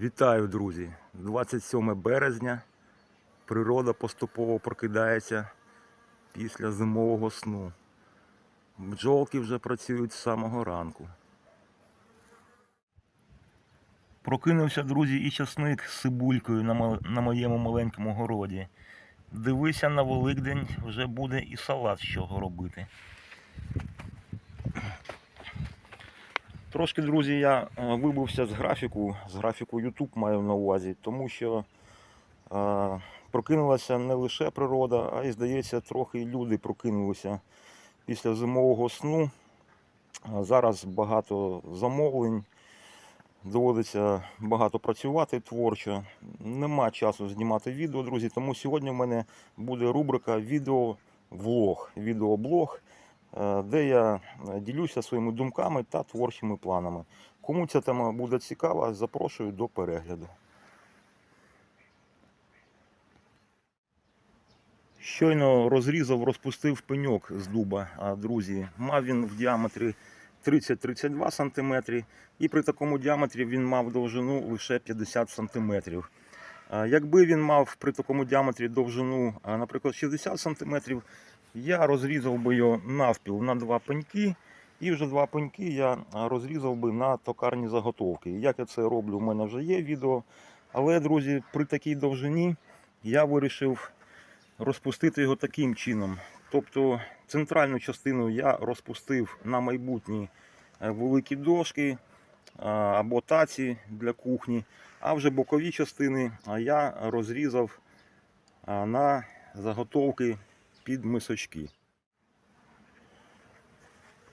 Вітаю, друзі! 27 березня. Природа поступово прокидається після зимового сну. Бджолки вже працюють з самого ранку. Прокинувся, друзі, і часник з мо- на моєму маленькому городі. Дивися на Великдень, вже буде і салат з чого робити. Трошки, друзі, я е, вибився з графіку, з графіку YouTube маю на увазі, тому що е, прокинулася не лише природа, а й, здається, трохи люди прокинулися після зимового сну. Зараз багато замовлень, доводиться багато працювати творчо. Нема часу знімати відео, друзі, тому сьогодні в мене буде рубрика відео-влог, відеоблог де я е, ділюся своїми думками та творчими планами. Кому ця тема буде цікава, запрошую до перегляду. Щойно розрізав, розпустив пеньок з дуба, друзі. Мав він в діаметрі 30-32 см, і при такому діаметрі він мав довжину лише 50 см. Якби він мав при такому діаметрі довжину, наприклад, 60 см, я розрізав би його навпіл на два пеньки, і вже два пеньки я розрізав би на токарні заготовки. Як я це роблю, у мене вже є відео. Але, друзі, при такій довжині я вирішив розпустити його таким чином. Тобто центральну частину я розпустив на майбутні е, великі дошки або таці для кухні, а вже бокові частини я розрізав на заготовки під мисочки.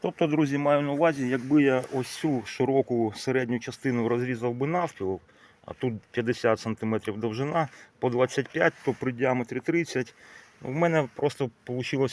Тобто, друзі, маю на увазі, якби я ось цю широку середню частину розрізав би навпіл, а тут 50 см довжина по 25, то при діаметрі 30, в мене просто вийшло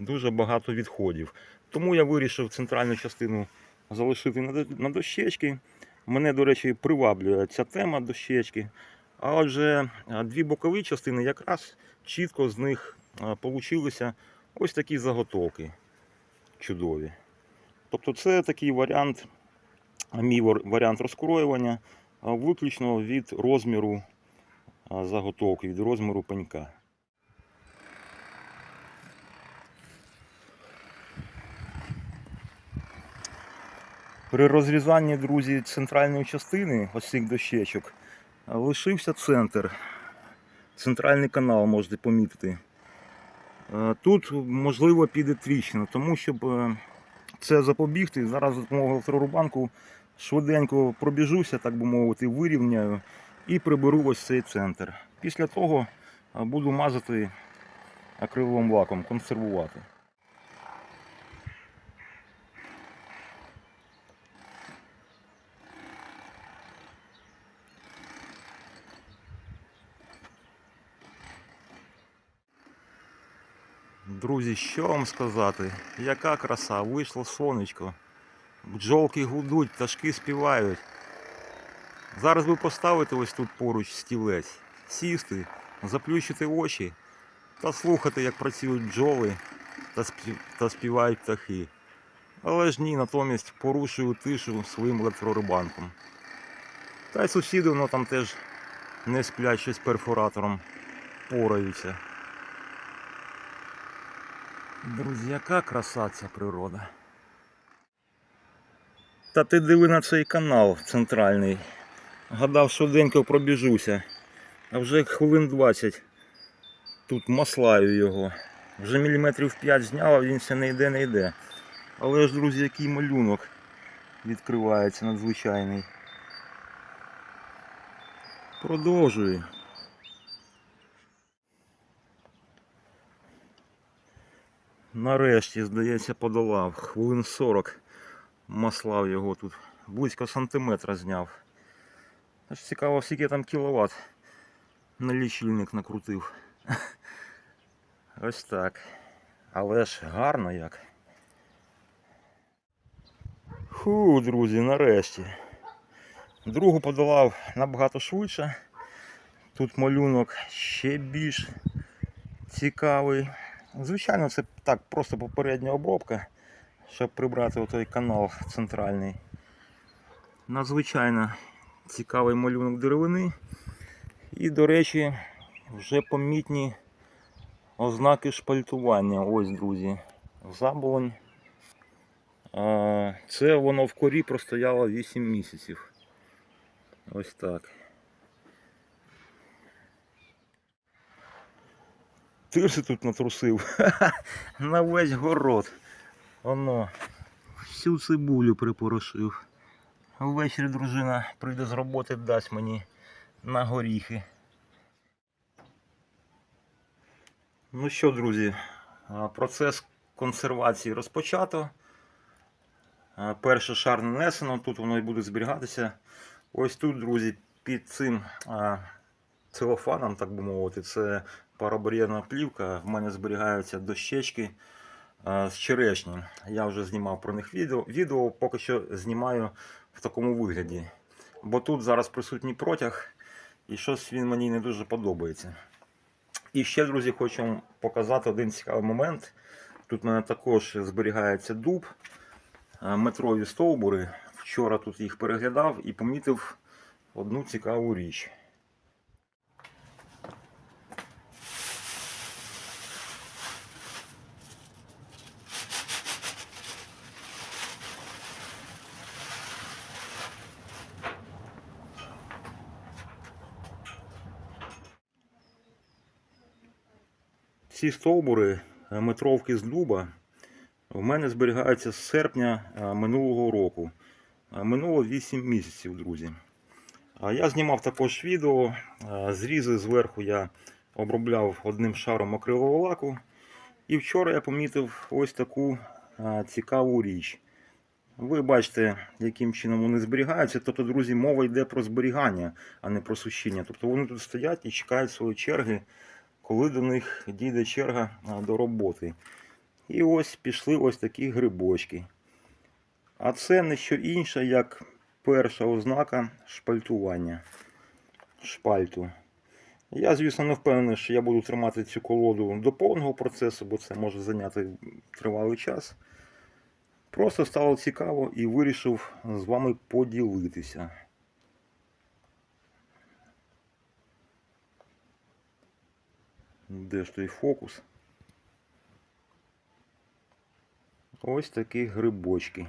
дуже багато відходів. Тому я вирішив центральну частину залишити на дощечки. Мене, до речі, приваблює ця тема дощечки. А отже, дві бокові частини якраз чітко з них получилися ось такі заготовки чудові. Тобто це такий варіант, мій варіант розкроювання виключно від розміру заготовки, від розміру пенька. При розрізанні, друзі, центральної частини ось цих дощечок лишився центр. Центральний канал можете помітити. Е, Тут можливо піде тріщина, тому щоб е, це запобігти, зараз за допомогою фрорубанку швиденько пробіжуся, так би мовити, вирівняю і приберу ось цей центр. Після того е, буду мазати акриловим лаком, консервувати. Друзі, що вам сказати? Яка краса, вийшло сонечко. Бджолки гудуть, пташки співають. Зараз би поставити ось тут поруч стілець, сісти, заплющити очі та слухати, як працюють бджоли та співають птахи. Але ж ні, натомість порушую тишу своїм електрорибанком. Та й сусіди воно там теж не сплять щось перфоратором пораються. Друзі, яка краса ця природа. Та ти диви на цей канал центральний. Гадав, швиденько пробіжуся. А вже хвилин 20 тут маслаю його. Вже міліметрів 5 зняв, а він все не йде, не йде. Але ж, друзі, який малюнок відкривається надзвичайний. Продовжую. Нарешті, здається, подолав. Хвилин 40 маслав його тут. Близько сантиметра зняв. Аж цікаво, скільки там кіловат на лічильник накрутив. Ось так. Але ж гарно як. Фу, друзі, нарешті. Другу подолав набагато швидше. Тут малюнок ще більш цікавий. Звичайно, це так, просто попередня обробка, щоб прибрати той канал центральний. Надзвичайно цікавий малюнок деревини. І, до речі, вже помітні ознаки шпальтування. Ось, друзі, заболонь. Це воно в корі простояло 8 місяців. Ось так. Тирси тут натрусив. На весь город. Оно. Всю цибулю припорошив. Ввечері дружина прийде з роботи, дасть мені на горіхи. Ну що, друзі, процес консервації розпочато. Перший шар нанесено, тут воно і буде зберігатися. Ось тут, друзі, під цим целофаном, так би мовити, це парабар'єрна плівка. В мене зберігаються дощечки з черешні. Я вже знімав про них відео. Відео поки що знімаю в такому вигляді. Бо тут зараз присутній протяг, і щось він мені не дуже подобається. І ще, друзі, хочу вам показати один цікавий момент. Тут в мене також зберігається дуб, е, метрові стовбури. Вчора тут їх переглядав і помітив одну цікаву річ. Ці стовбури е, метровки з дуба в мене зберігаються з серпня е, минулого року. Е, Минуло 8 місяців, друзі. Я знімав також відео. Зрізи зверху я обробляв одним шаром акрилового лаку. І вчора я помітив ось таку цікаву річ. Ви бачите, яким чином вони зберігаються. Тобто, друзі, мова йде про зберігання, а не про сушіння. Тобто вони тут стоять і чекають своєї черги коли до них дійде черга до роботи. І ось пішли ось такі грибочки. А це не що інше, як перша ознака шпальтування шпальту. Я, звісно, не впевнений, що я буду тримати цю колоду до повного процесу, бо це може зайняти тривалий час. Просто стало цікаво і вирішив з вами поділитися. Де ж той фокус? Ось такі грибочки.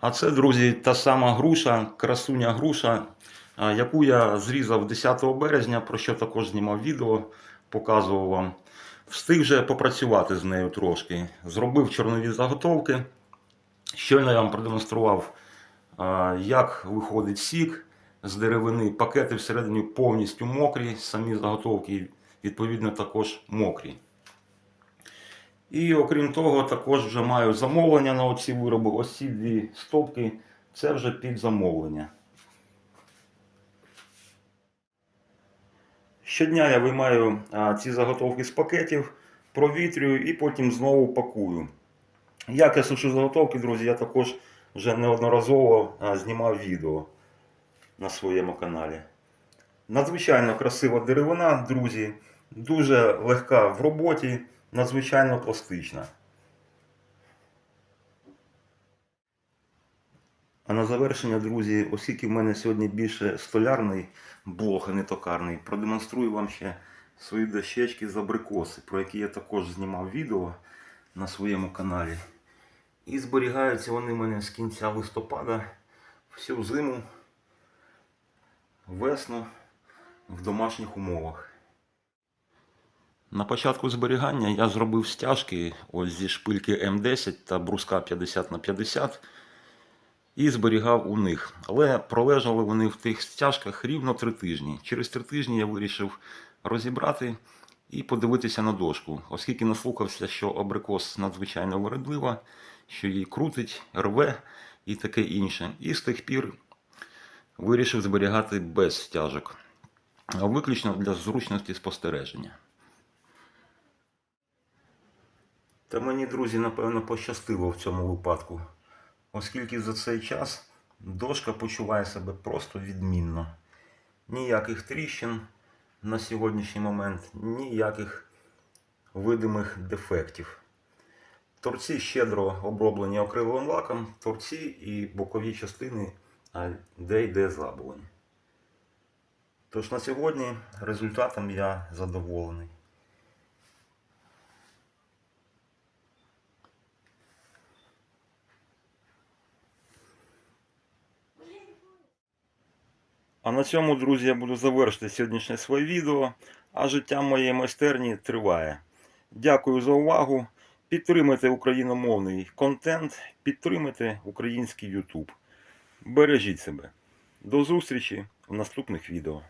А це, друзі, та сама груша, красуня груша, яку я зрізав 10 березня, про що також знімав відео, показував вам. Встиг вже попрацювати з нею трошки. Зробив чорнові заготовки. Щойно я вам продемонстрував, як виходить сік з деревини. Пакети всередині повністю мокрі, самі заготовки відповідно також мокрі. І окрім того, також вже маю замовлення на оці вироби. Ось ці дві стопки це вже під замовлення. Щодня я виймаю ці заготовки з пакетів, провітрюю і потім знову пакую. Як я сушу заготовки, друзі, я також вже неодноразово знімав відео на своєму каналі. Надзвичайно красива деревина, друзі, дуже легка в роботі надзвичайно пластична. А на завершення, друзі, оскільки в мене сьогодні більше столярний блог, а не токарний, продемонструю вам ще свої дощечки з абрикоси, про які я також знімав відео на своєму каналі. І зберігаються вони в мене з кінця листопада всю зиму, весну в домашніх умовах. На початку зберігання я зробив стяжки ось зі шпильки М10 та бруска 50 на 50 і зберігав у них. Але пролежали вони в тих стяжках рівно три тижні. Через три тижні я вирішив розібрати і подивитися на дошку, оскільки наслухався, що абрикос надзвичайно вередлива, що її крутить, рве і таке інше. І з тих пір вирішив зберігати без стяжок, виключно для зручності спостереження. Та мені, друзі, напевно, пощастило в цьому випадку, оскільки за цей час дошка почуває себе просто відмінно. Ніяких тріщин на сьогоднішній момент, ніяких видимих дефектів. Торці щедро оброблені акриловим лаком, торці і бокові частини де йде заболонь. Тож на сьогодні результатом я задоволений. А на цьому, друзі, я буду завершити сьогоднішнє своє відео, а життя моєї майстерні триває. Дякую за увагу. Підтримайте україномовний контент, підтримайте український YouTube. Бережіть себе. До зустрічі в наступних відео.